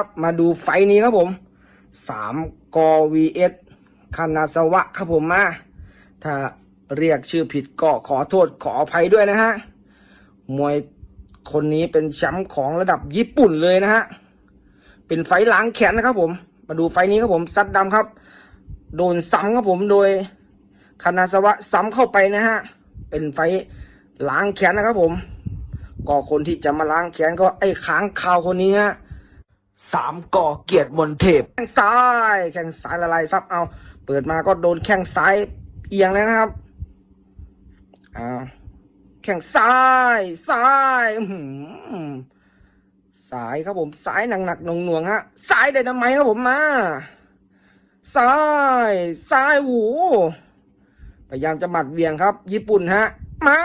ครับมาดูไฟนี้ครับผมสามกอ vs คานาสวะครับผมมาถ้าเรียกชื่อผิดก็ขอโทษขออภัยด้วยนะฮะ มวยคนนี้เป็นแชมป์ของระดับญี่ปุ่นเลยนะฮะ เป็นไฟล้างแขนนะครับผม มาดูไฟนี้ครับผมซัดดำครับ โดนซ้ำครับผมโดยคานาสวะซ้ำเข้าไปนะฮะ เป็นไฟล้างแขนนะครับผม ก็คนที่จะมาล้างแขนก็ไอ้ค้างคาวคนนี้ฮะ สามก่อเกียรติมนเทพ แข้งซ้าย แข้งซ้ายละลายซับเอา เปิดมาก็โดนแข้งซ้ายเอียงเลยนะครับอ้าวแข้งซ้ายซ้ายอื้อหือสายครับผมสายหนักๆหน่วงๆฮะสายไดนาไมครับผมมาซ้ายซ้ายโอ้พยายามจะหมัดเวียงครับ ญี่ปุ่นฮะ มา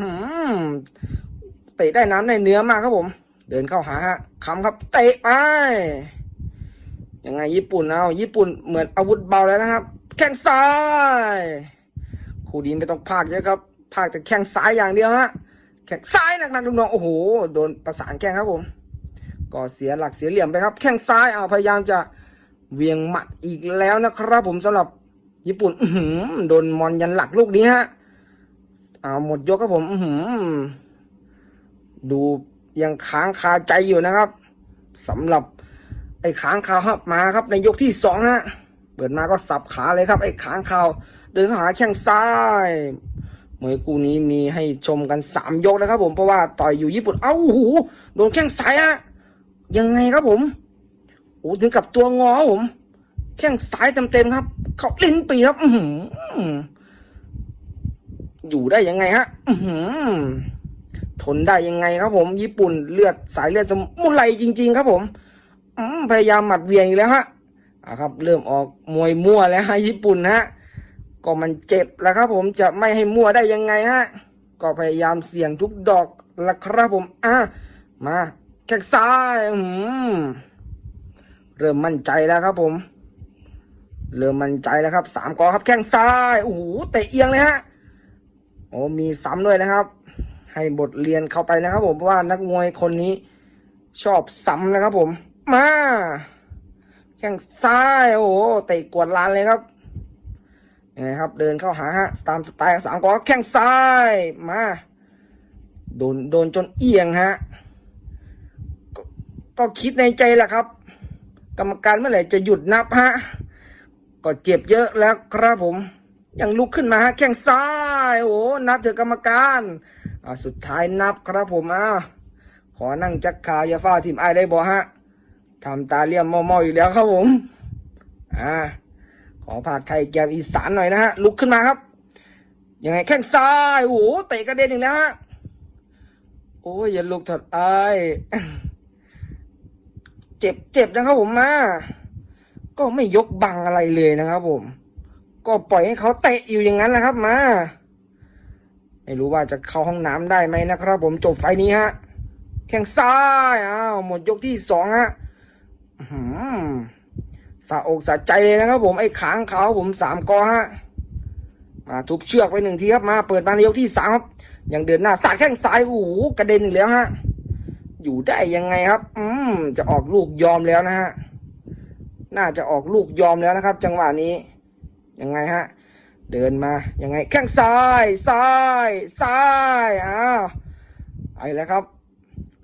หือเตะได้น้ำได้เนื้อมากครับผม เดินเข้าหาฮะคำครับ เตะไปยังไงญี่ปุ่นเอาญี่ปุ่นเหมือนอาวุธเบาแล้วนะครับ แข้งซ้ายครูดีไม่ต้องพากเยอะครับพากแต่แข้งซ้ายอย่างเดียวฮะแข้งซ้ายหนักๆดุงๆโอ้โหโดนประสานแข้งครับผมก็เสียหลักเสียเหลี่ยมไปครับ แข้งซ้ายเอาพยายามจะเวียงหมัดอีกแล้วนะครับ ผมสำหรับญี่ปุ่นอืโดนมอนยันหลักลูกนี้ฮะเอาหมดยกครับผมอืดู ยังค้างคาใจอยู่นะครับสำหรับไอ้ขางคาวครับมาครับในยกที่สองฮะเปิดมาก็สับขาเลยครับ ไอ้ขางคาวเดินเข้าหาแข้งซ้ายมวยคู่นี้มีให้ชมกันสามยกนะครับ ผมเพราะว่าต่อยอยู่ญี่ปุ่นเอ้าหูโดนแข้งซ้ายฮะยังไงครับผมโอ้ถึงกับตัวงอผม แข้งซ้ายเต็มๆครับ เขาลิ้นปีครับ อือยู่ได้ยังไงฮะ อือ ทนได้ยังไงครับผม ญี่ปุ่นเลือดสายเลือดสมุนไหลจริง ๆ ครับผมพยายามหมัดเวียงอีกแล้วฮะอาครับ เริ่มออกมวยมั่วแล้วฮะญี่ปุ่นฮะก็มันเจ็บแล้วครับ ผมจะไม่ให้มั่วได้ยังไงฮะก็พยายามเสี่ยงทุกดอกแล้วครับผมอะมาแข้งซ้ายอืมเริ่มมั่นใจแล้วครับผม เริ่มมั่นใจแล้วครับสามกอครับแข้งซ้ายโอ้โหเตะเอียงเลยฮะโอ้มีซ้ำด้วยนะครับ ให้บทเรียนเข้าไปนะครับ ผมว่านักมวยคนนี้ชอบซ้ำนะครับ ผม มาแข้งซ้ายโอ้โหเตะกวดลานเลยครับยังไงครับ เดินเข้าหาฮะตามสไตล์สามกอแข้งซ้ายมาโดนโดนจนเอียงฮะกก็คิดในใจแหละครับ กรรมการเมื่อไหร่จะหยุดนับฮะก็เจ็บเยอะแล้วครับผม ยังลุกขึ้นมาฮะแข้งซ้าย โอ้นับเถอะกรรมการ อ่าสุดท้ายนับครับผมอ่าขอนั่งจักขายาฟ้าทีมไอได้บ่ฮะทำตาเลี่ยมเมาๆอยู่แล้วครับผม อ่า ขอผาดไทยแกมอีสานหน่อยนะฮะ ลุกขึ้นมาครับ ยังไงแข้งซ้าย โอ้โห เตะกระเด็นอีกแล้วฮะ โอ้ย อย่าลุกถอดไอเจ็บเจ็บนะครับผมมา ก็ไม่ยกบังอะไรเลยนะครับผม ก็ปล่อยให้เขาเตะอยู่อย่างนั้นแหละครับมา ไม่รู้ว่าจะเข้าห้องน้ำได้ไหมนะครับ ผมจบไฟนี้ฮะแข้งซ้ายอ้าวหมดยกที่สองฮะอื้อหือสะอกสะใจเลยนะครับ ผมไอ้ขางเขาผมสามกอฮะมาทุบเชือกไปหนึ่งทีครับมา เปิดมานยกที่สามครับยังเดินหน้าสาดแข้งซ้ายโอ้โหกระเด็นอีกแล้วฮะอยู่ได้ยังไงครับ อืมจะออกลูกยอมแล้วนะฮะน่าจะออกลูกยอมแล้วนะครับ จังหวะนี้ยังไงฮะ เดินมา ยังไงแข้งซ้ายซ้ายซ้ายอ้าวไอ้แล้วครับ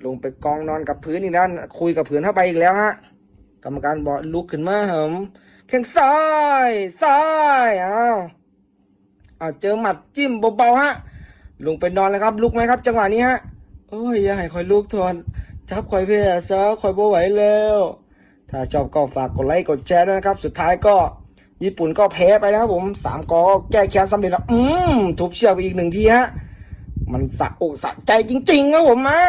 ลงไปกองนอนกับพื้นอีกแล้วคุยกับพื้นเข้าไปอีกแล้วฮะกรรมการบอกลุกขึ้นมาเหมแข้งซ้ายซ้ายอ้าวอ้าวเจอหมัดจิ้มเบาๆฮะ ลงไปนอนเลยครับ ลุกไหมครับ จังหวะนี้ฮะโอ้ยอย่าให้คอยลุกทนทับคอยเพียซะคอยบ่ไหวแล้ว ถ้าชอบก็ฝากกดไลค์กดแชร์ด้วยนะครับ สุดท้ายก็ ญี่ปุ่นก็แพ้ไปนะครับผมสามกอแก้แค้นสำเร็จแล้ว อืมทุบเชือกไปอีกหนึ่งทีฮะ มันสะอกสะใจจริงๆครับผมมา